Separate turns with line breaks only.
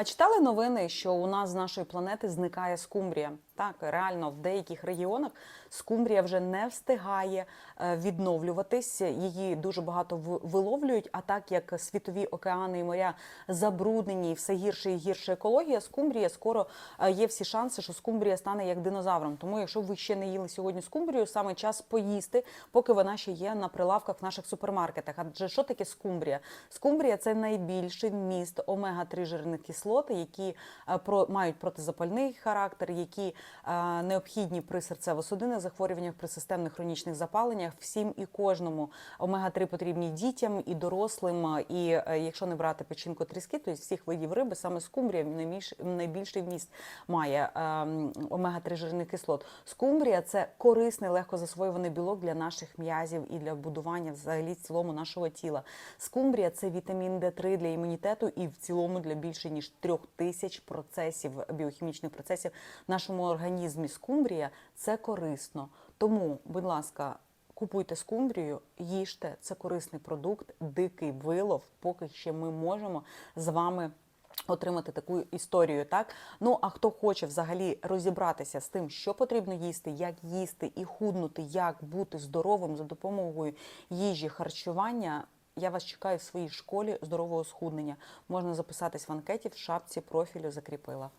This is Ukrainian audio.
А читали новини, що у нас з нашої планети зникає скумбрія? Так, реально в деяких регіонах скумбрія вже не встигає е, відновлюватись. Її дуже багато виловлюють. А так як світові океани і моря забруднені, все гірше і гірше екологія, скумбрія скоро е, є всі шанси, що скумбрія стане як динозавром. Тому, якщо ви ще не їли сьогодні скумбрію, саме час поїсти, поки вона ще є на прилавках в наших супермаркетах. Адже що таке скумбрія? Скумбрія це найбільший вміст омега-3 жирних кислот, які е, про мають протизапальний характер, які е, необхідні при серцево-судинних захворюваннях, при системних хронічних запаленнях. Всім і кожному омега-3 потрібні дітям і дорослим. І е, якщо не брати печінку тріски, то із всіх видів риби саме скумбрія найбільш, найбільший вміст має е, омега-3 жирних кислот. Скумбрія це корисний, легко засвоюваний білок для наших м'язів і для будування взагалі цілому нашого тіла. Скумбрія це вітамін Д3 для імунітету і в цілому для більше ніж трьох тисяч процесів біохімічних процесів в нашому організмі. Скумбрія це корисно. Тому, будь ласка. Купуйте скумбрію, їжте, це корисний продукт, дикий вилов, поки ще ми можемо з вами отримати таку історію. Так ну а хто хоче взагалі розібратися з тим, що потрібно їсти, як їсти і худнути, як бути здоровим за допомогою їжі, харчування. Я вас чекаю в своїй школі здорового схуднення. Можна записатись в анкеті в шапці профілю закріпила.